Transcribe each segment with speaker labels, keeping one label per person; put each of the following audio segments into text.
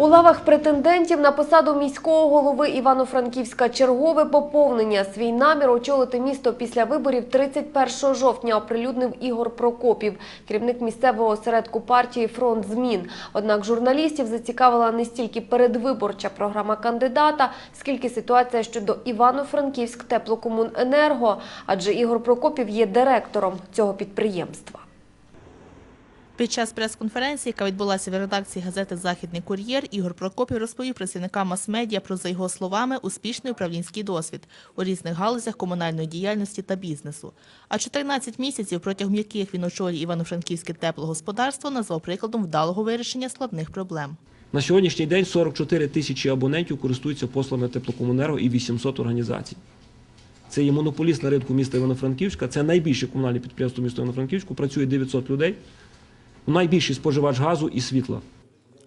Speaker 1: У лавах претендентів на посаду міського голови Івано-Франківська чергове поповнення. Свій намір очолити місто після виборів 31 жовтня оприлюднив Ігор Прокопів, керівник місцевого осередку партії «Фронт змін». Однак журналістів зацікавила не стільки передвиборча програма кандидата, скільки ситуація щодо Івано-Франківськ теплокомуненерго, адже Ігор Прокопів є директором цього підприємства.
Speaker 2: Під час прес-конференції, яка відбулася в редакції газети Західний кур'єр, Ігор Прокопів розповів працівникам мас-медіа про, за його словами, успішний управлінський досвід у різних галузях комунальної діяльності та бізнесу. А 14 місяців, протягом яких він очолює Івано-Франківське теплогосподарство, назвав прикладом вдалого вирішення складних проблем.
Speaker 3: На сьогоднішній день 44 тисячі абонентів користуються послугами теплокомунерго і 800 організацій. Це є монополіст на ринку міста Івано-Франківська, це найбільше комунальне підприємство міста Івано-Франківську, працює 900 людей, найбільший споживач газу і світла.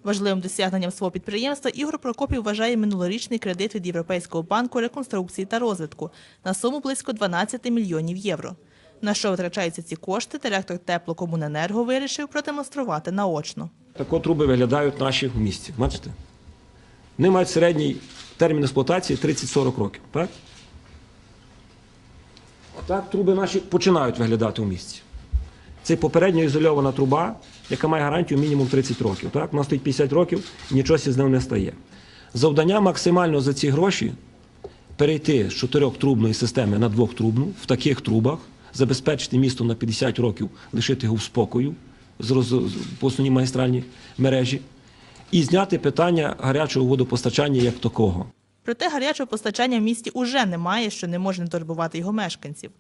Speaker 2: Важливим досягненням свого підприємства Ігор Прокопів вважає минулорічний кредит від Європейського банку реконструкції та розвитку на суму близько 12 мільйонів євро. На що витрачаються ці кошти, директор теплокомуненерго вирішив продемонструвати наочно.
Speaker 3: Так от труби виглядають наші в місті. Бачите? Вони мають середній термін експлуатації 30-40 років. Так? Отак труби наші починають виглядати у місті. Це попередньо ізольована труба, яка має гарантію мінімум 30 років. Так? Вона стоїть 50 років нічого з ним не стає. Завдання максимально за ці гроші перейти з чотирьохтрубної системи на двохтрубну в таких трубах, забезпечити місто на 50 років, лишити його в спокою по основній магістральній мережі і зняти питання гарячого водопостачання як такого.
Speaker 2: Проте гарячого постачання в місті уже немає, що не може турбувати його мешканців.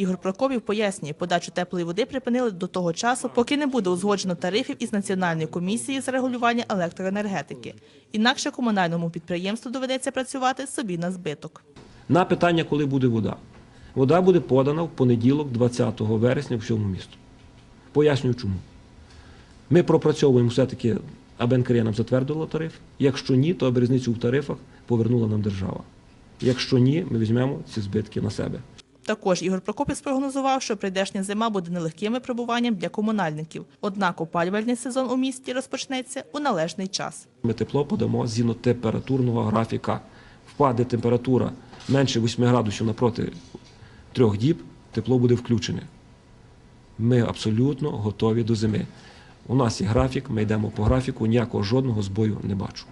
Speaker 2: Ігор Прокопів пояснює, подачу теплої води припинили до того часу, поки не буде узгоджено тарифів із Національною комісією з регулювання електроенергетики. Інакше комунальному підприємству доведеться працювати собі на збиток.
Speaker 3: На питання, коли буде вода. Вода буде подана в понеділок, 20 вересня, в всьому місту. Пояснюю чому. Ми пропрацьовуємо все-таки, аби НКРЄ нам затвердила тариф. Якщо ні, то аби в тарифах повернула нам держава. Якщо ні, ми візьмемо ці збитки на себе.
Speaker 2: Також Ігор Прокопів спрогнозував, що прийдешня зима буде нелегким випробуванням для комунальників. Однак опалювальний сезон у місті розпочнеться у належний час.
Speaker 3: Ми тепло подамо згідно температурного графіка. Впаде температура менше 8 градусів напроти трьох діб, тепло буде включене. Ми абсолютно готові до зими. У нас є графік, ми йдемо по графіку, ніякого жодного збою не бачу.